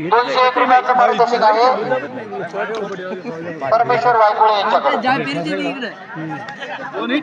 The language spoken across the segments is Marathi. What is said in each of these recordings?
दोनशे एक आहे परमेश्वर यांच्याकडे दोन्ही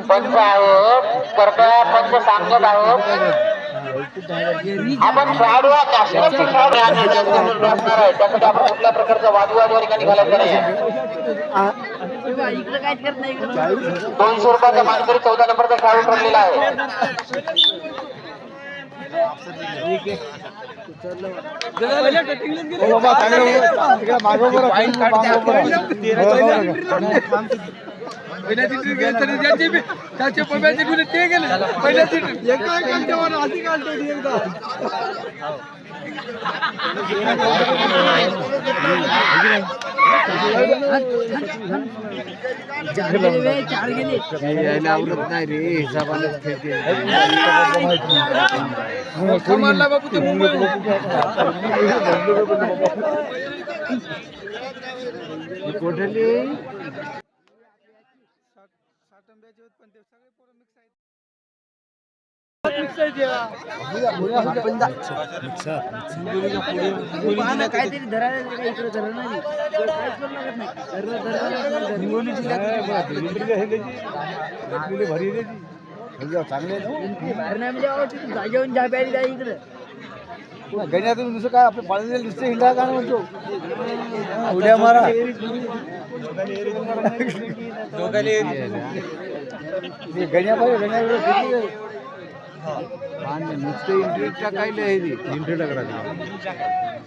पंच आहेत कृपया पंच सांगत आहोत. आपण खेळाडू आहात नॅशनलचे खेळाडू आहात. त्याच्यात असणार आहे. त्यासाठी आपण कुठल्या प्रकारचा वादविवाद या ठिकाणी घालायचा नाही. इकडे काय करत नाही इकडे दोनशे रुपयाचा मानकरी चौदा नंबरचा खेळाडू ठरलेला आहे. पहिल्या चिठ्ठीत गेले तरी ज्याचे बी- त्याचे पब्याचे गुन्हे ते गेले. पहिल्या चिठ्ठीत एका घंट्यावर आधी काढतो एकदा चार गेले बे, चार गेले मारला बापू ते मुंबई काहीतरी धरायला इकडे धरण नाही जा प्यायली इकडे गण्यातून दुसरं काय? आपलं पाळलेलं नुसतं हिंडा का म्हणतो. उड्या मारा. गण्या पाहिजे गण्या वेळेस किती आहे? नुसतं इंटरेस्ट टाकायला आहे इंटरेस्ट टाकायला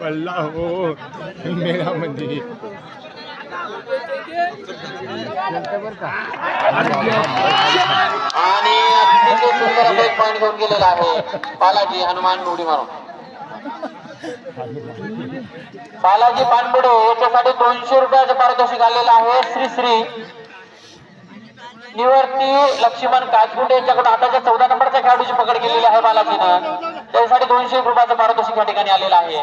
पडला हो, हो. मेळामध्ये आणि सुंदर असं एक पॉईंट घेऊन गेलेला आहे. बालाजी हनुमान उडी मारून. बालाजी पानबुडे याच्यासाठी दोनशे रुपयाचं पारितोषिक आलेलं आहे. श्री श्री. निवर्ती लक्ष्मण काजगुंडे यांच्याकडून आताच्या चौदा नंबरच्या खेळाडूची पकड केलेली आहे बालाजीनं. त्यासाठी दोनशे रुपयाचं पारितोषिक या ठिकाणी आलेलं आहे.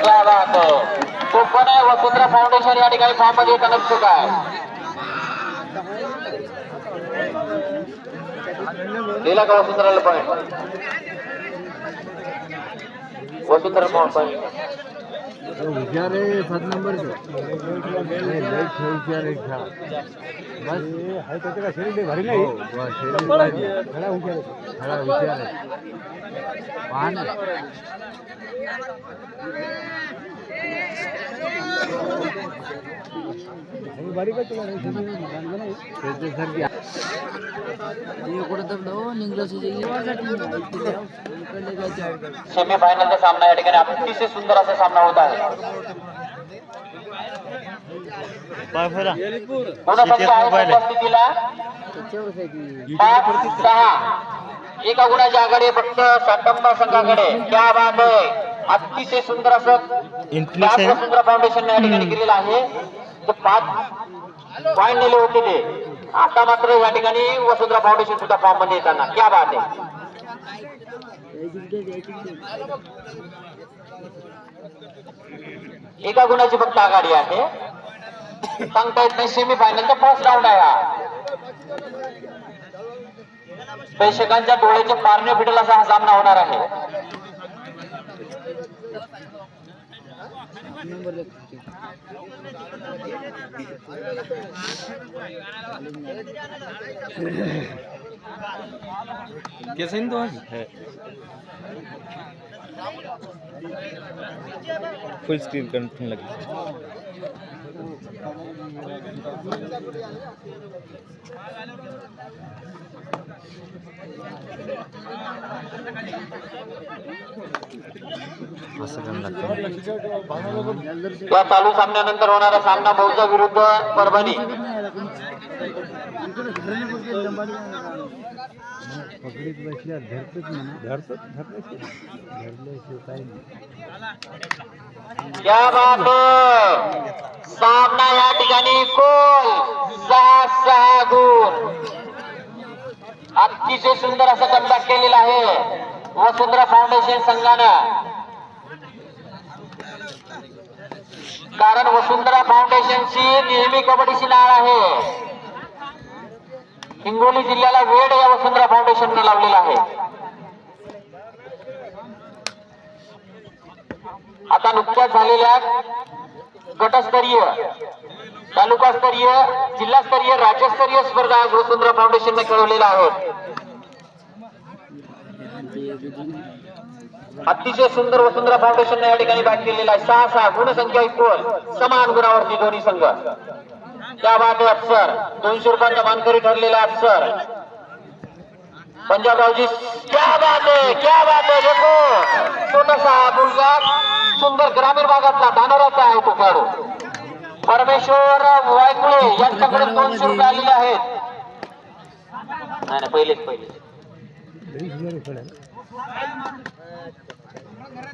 क्या आहे वसुंधरा फाउंडेशन या ठिकाणी फॉर्ममध्ये येताना दिसत आहे. दिला का वसुंधराला पॉईंट वसुंधरा पॉईंट हुशार आहे सात नंबर हुशार आहे खा बस आहे त्याचं काय शरीर भारी नाही खडा हुशार आहे खडा हुशार आहे पान बारीक आहे तुला त्याच्यासारखी हे कुठं दबलो निघलं इकडले काय सेमी फायनलचा सामना या ठिकाणी अतिशय सुंदर असा सामना होत आहे ती एका गुणाच्या आघाडी फक्त सातंबा संघाकडे क्या बात आहे. अतिशय सुंदर असं त्या वसुंधरा फाउंडेशन या ठिकाणी केलेलं आहे. तर पाच पॉईंट नेले होते ते. आता मात्र या ठिकाणी वसुंधरा फाउंडेशन सुद्धा फॉर्ममध्ये येताना. क्या बात आहे द्यायची की द्यायची की एका गुणाची फक्त आघाडी आहे. सांगता येत नाही सेमीफायनलचा फर्स्ट राऊंड आहे हा. प्रेक्षकांच्या डोळ्याचे पारणे फिटेल असा हा सामना होणार आहे. कैसे इन दो फुल स्क्रीन कंट्रोल लगी या चालू सामन्यानंतर होणारा सामना मौजा विरुद्ध परभणी. पकडीत बसल्या धरतच म्हणा. धरतच धरल्याशिवाय धरल्याशिवाय नाही. क्या बात है सामना या ठिकाणी कोल सहा सहा गुण. अतिशय सुंदर असं कमबॅक केलेलं आहे वसुंधरा फाउंडेशन संघानं. कारण वसुंधरा फाउंडेशनची नेहमी कबड्डीची नाळ आहे. हिंगोली जिल्ह्याला वेड या वसुंधरा फाउंडेशनने लावलेला आहे. आता नुकत्याच झालेल्या गटस्तरीय तालुकास्तरीय जिल्हास्तरीय राज्यस्तरीय स्पर्धा आज वसुंधरा फाउंडेशनने खेळवलेल्या आहेत. अतिशय सुंदर वसुंधरा फाउंडेशनने या ठिकाणी बॅट केलेला आहे. सहा सहा गुणसंख्या इक्वल समान गुणावरती दोन्ही संघ. त्या बाद आहे अफसर दोनशे रुपयांचा मानकरी ठरलेला अफसर पंजाबरावजी क्या बात आहे क्या बात आहे देखो. छोटासा मुलगा सुंदर ग्रामीण भागातला धानोराचा आहे तो खेळाडू. परमेश्वर वायकुळे यांच्याकडे दोनशे रुपये आलेले आहेत. नाही नाही पहिलेच.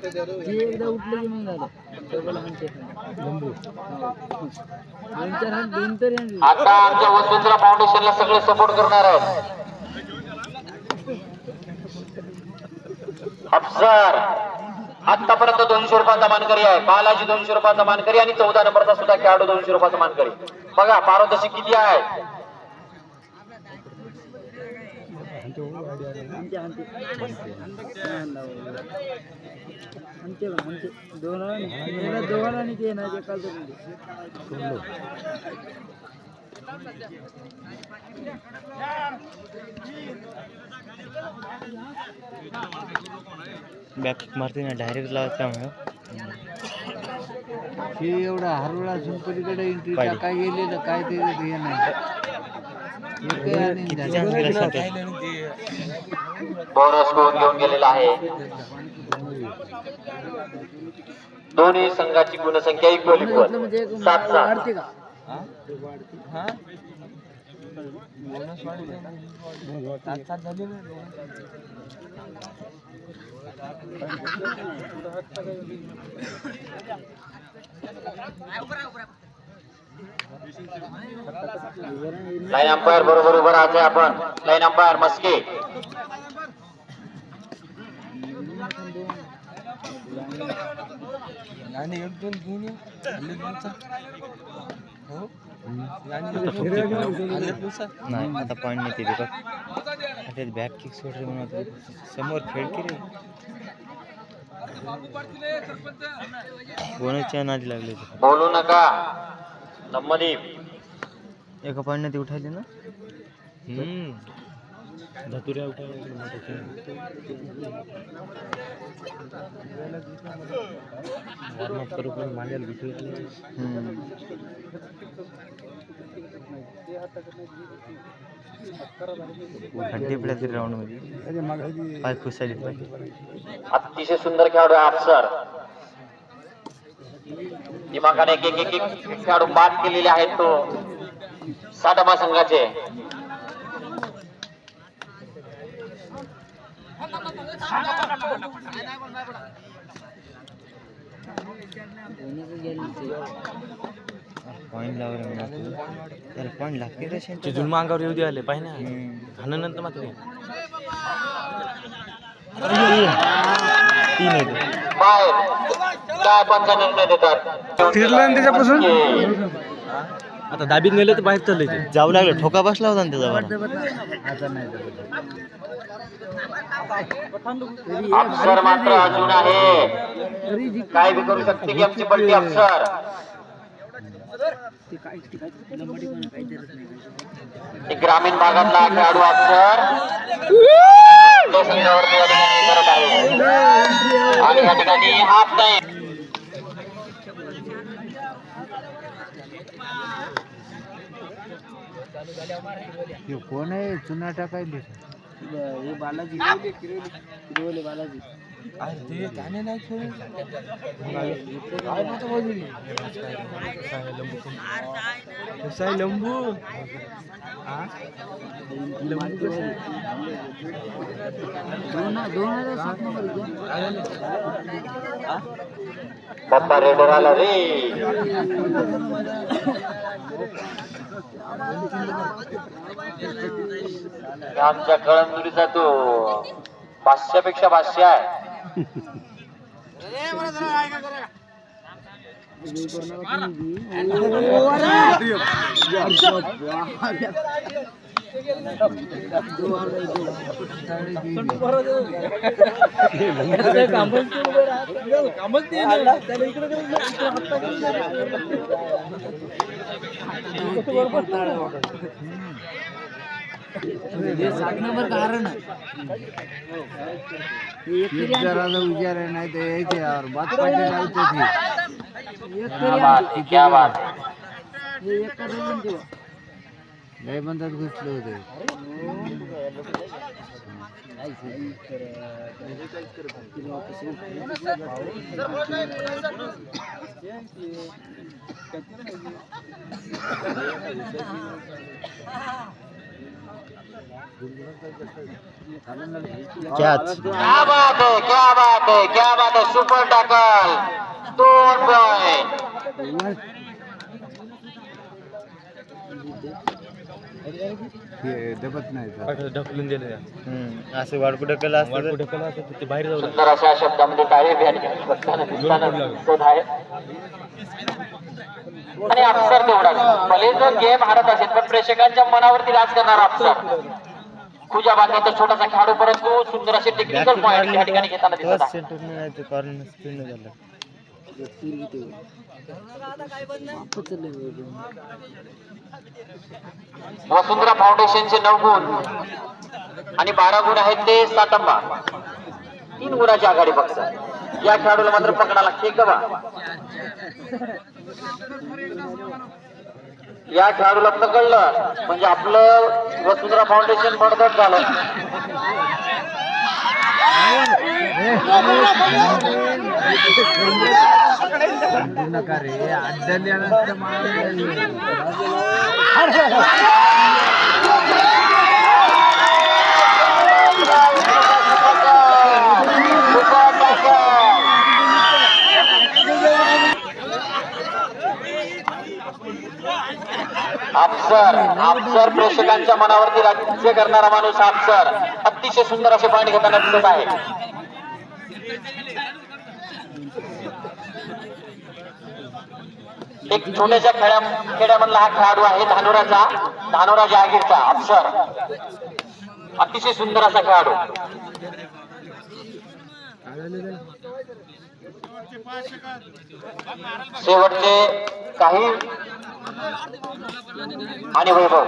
एकदा की मग झालं डबल दोन चार दोन तरी आता आमच्या वसुंधरा फाउंडेशनला सगळे सपोर्ट करणार आहेत. अफसर आतापर्यंत दोनशे रुपयाचा मानकरी आहे. बालाजी दोनशे रुपयाचा मानकरी आणि चौदा नंबरचा सुद्धा खेळाडू दोनशे रुपयाचा मानकरी. बघा पारदर्शी किती आहे आमच्या ओळख गाडी आली ना. हाणते हाणते नाही हाणला बाबा. हाणते बा, हाणते दोन याला दोघांना आणि ते ना जे काल सोडलं. बॅक मारते ना डायरेक्ट लावत त्यामुळं हे एवढा हरवळा असून पलीकडे एंट्री पाहिजे. काय गेलेलं काय ते हे नाही हे काही आणि किती झालं. चान्स गेला सांगते बोनस गुण घेऊन गेलेला आहे दोन्ही संघाची गुणसंख्या इक्वल इक्वल म्हणजे सात सात. लाईन अंपायर बरोबर उभं राहायचं आपण. Line umpire Maske. नाही आता पॉईंट नाही तिथे आता बॅक किक सोडले म्हणून आता समोर खेळ की रे? कोणाच्या नादी लागले. बोलू नका. नम्मदीप एका पॉईंट ती उठायली ना? धतुऱ्या वॉर्मअप करू पण मांड्याला राऊंडमध्ये. पाय अतिशय सुंदर खेळाडू आहे अफसर. दिमागाने एक एक एक एक खेळाडू बाद केलेले आहेत तो. साठमा संघाचे कोणाचं गेलं ते. पॉईंट त्याला पॉईंट लागते तसे ते जुलमा अंगावर येऊ द्यायला पाहिजे ना? हम्म. हाणनंतर मात्र तीन देतात त्याच्यापासून? आता दाबीत नेलं तर बाहेर चाललंय ते. जाऊ लागलं ठोका बसला होता ना त्याचा वाटतं अफसर मात्र अजून आहे. काय बी करू शकते की आमची पलटी अफसर ग्रामीण भागातला खेळाडू अफसर करत आहे. आणि या ठिकाणी हाफ टाइम कोण आहे? चुना टाकायला. हे बालाजी. किरवले बालाजी. लंबू. दोन दोन हजार सात नंबर बाप्पा रेडर आला रे. आमच्या कळमनुरीचा तो पाचशेपेक्षा पाचशे आहे सात नंबर कारण जरा विचार आहे नाही तर यायचे यार बात पाहिजे जायचं क्या बात है, क्या बात है. हे एक करून तेव्हा लय बंदात घुसले होते. क्या बात है क्या बात है क्या बात है सुपर टॅकल दोन पॉइंट हे दबत नाही तर. ढकलून दिलं हम्म, असं वाडकू ढकल असतं तर ढकल असं ते बाहेर जाऊ सुंदर अशा शब्दामध्ये दिसताना आहे. आणि अफसर तेवढा. भले जो गेम हारत असेल पण प्रेक्षकांच्या मनावरती राज करणारा अफसर. खुजा बांधण्याचा छोटासा खेळाडू परंतु सुंदर असे टेक्निकल पॉईंट या ठिकाणी घेताना दिसत आहे. सेंटर नाही तर कॉर्नर स्पिन झालं. वसुंधरा फाउंडेशनचे नऊ गुण आणि बारा गुण आहेत ते सातंबा. तीन गुणाची आघाडी फक्त. या खेळाडूला मात्र पकडा लागते. गवा बा या खेळाडूला पकडलं. म्हणजे आपलं वसुंधरा फाउंडेशन बडबड झालं. नका रे अड्डल्यानंतर अफसर अफसर प्रेक्षकांच्या मनावरती राज्य करणारा माणूस अफसर. अतिशय सुंदर असे पॉईंट घेताना दिसत आहे. एक छोट्याशा खेड्या खेड्यामधला हा खेळाडू आहे धानोराचा धानोरा जहागीरचा अफसर अतिशय सुंदर असा खेळाडू. शेवटचे काही आणि वैभव.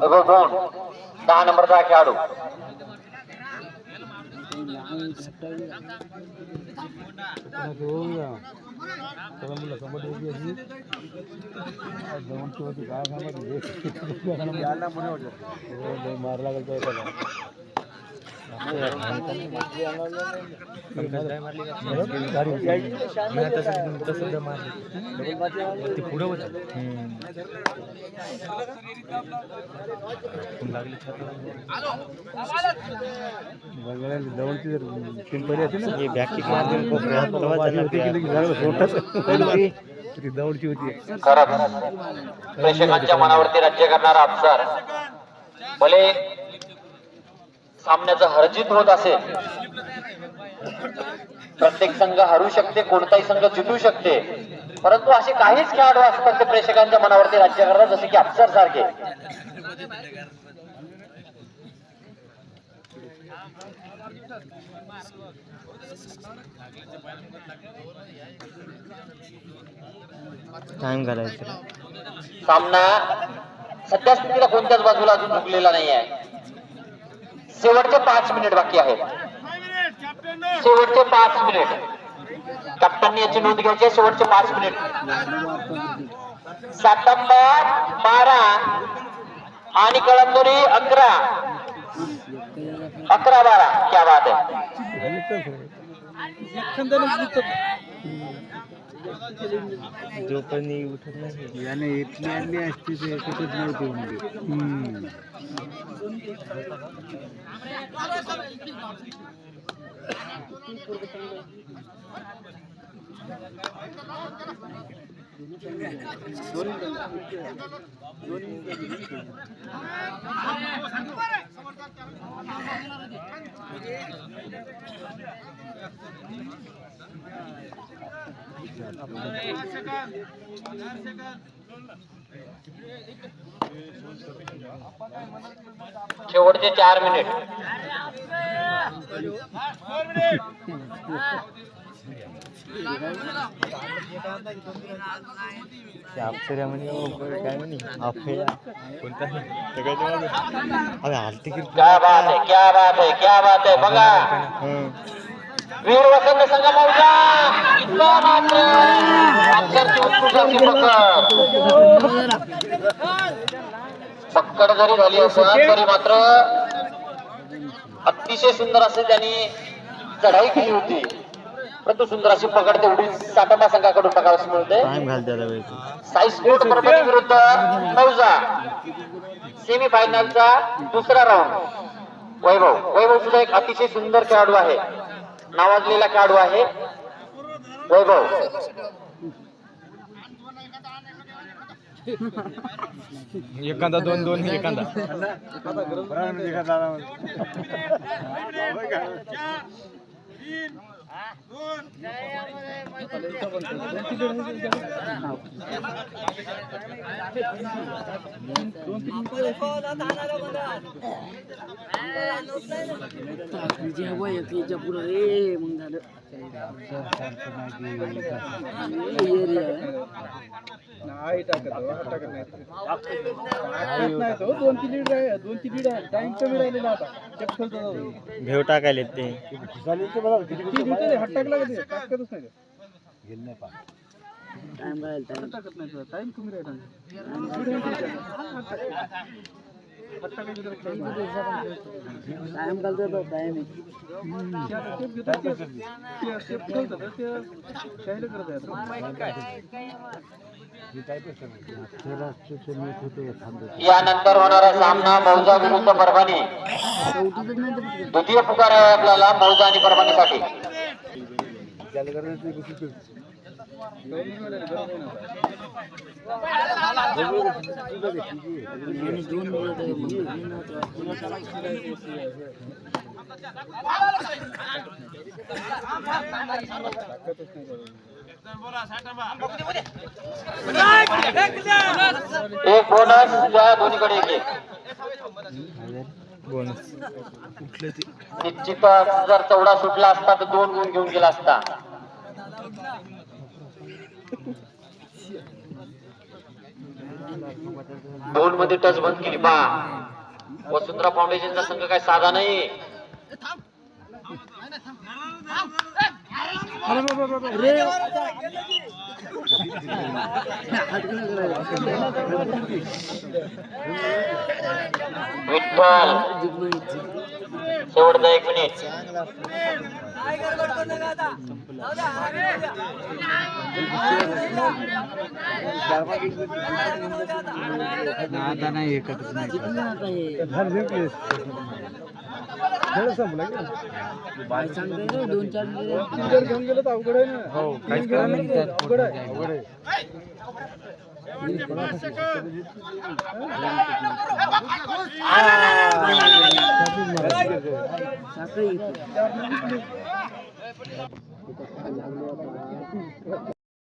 वैभव दोन. दहा नंबरचा खेळाडू. मारला ते पुढं जवळची जर पिंपरी असेल ना हे बॅक किक मारली कोपऱ्यात होती खरं. लगेच प्रेक्षकांच्या मनावरती राज्य करणारा अफसर भले सामन्याचं हरजित होत असेल. प्रत्येक संघ हरू शकते कोणताही संघ जिंकू शकते. परंतु असे काहीच खेळाडू असतात ते प्रेक्षकांच्या मनावरती राज्य करतात जसे की अफसर सारखे. टाइम घालायचं. सामना सध्या स्थितीला कोणत्याच बाजूला अजून झुकलेला नाही आहे शेवटचे पाच मिनिट बाकी आहेत. शेवटचे पाच मिनिट. कॅप्टन याची नोंद घ्यायची आहे. शेवटचे पाच मिनिट. सातंबर बारा आणि कळंदुरी अकरा. अकरा बारा. क्या बात आहे. जो पण उठत नाही. याने इथली आणली असती ते कुठेच नव्हती म्हणजे शेवटचे चार मिनिट. अप्सरा म्हणे काय म्हणे? अफेया कोणता सगळ्याच्या अरे आलती की क्या बात है क्या बात है क्या बात आहे बघा. हं. वीर वसंत इतका मात्र अक्षरची उत्कृष्ट अशी पकड जरी झाली असं तरी मात्र अतिशय सुंदर असे त्यांनी चढाई केली होती. परंतु सुंदर अशी पकड तेवढी सातारा संघाकडून बघावयास मिळते. साई स्पोर्ट परभणी विरुद्ध मौजा सेमी फायनलचा दुसरा राऊंड. वैभव. वैभव सुद्धा एक अतिशय सुंदर खेळाडू आहे. नावाजलेला खेळाडू आहे वैभव एखादा दोन दोन एखादा विजय हवा एकच्या पुढं रे मग झालं नाही टाकत टाकत नाही दोन तीन लीड दोन तीन लीड टाइम कमी राहिलेला आता चेक भेव टाकायले तीन टाकला का ते टाकतच नाही ते. टाइम राहील टाइम टाकत नाही टाइम टाइम घालतो टाइम यानंतर होणारा सामना मौजा विरुद्ध परभणी. द्वितीय पुकार आहे आपल्याला मौजा आणि परभणीसाठी. एक बोनस ज्या दोन्हीकडे एक एक. बोनस निश्चित जर चौडा सुटला असता तर दोन गुण घेऊन गेला असता. दोन मध्ये टच बंद केली बा वसुंधरा फाउंडेशनचा संघ काय साधा नाही. विठ्ठल. शेवटचा एक मिनिट दोन चार घेऊन गेलं तर अवघड आहे. ना हो अवघड आहे. अवघड आहे साखळी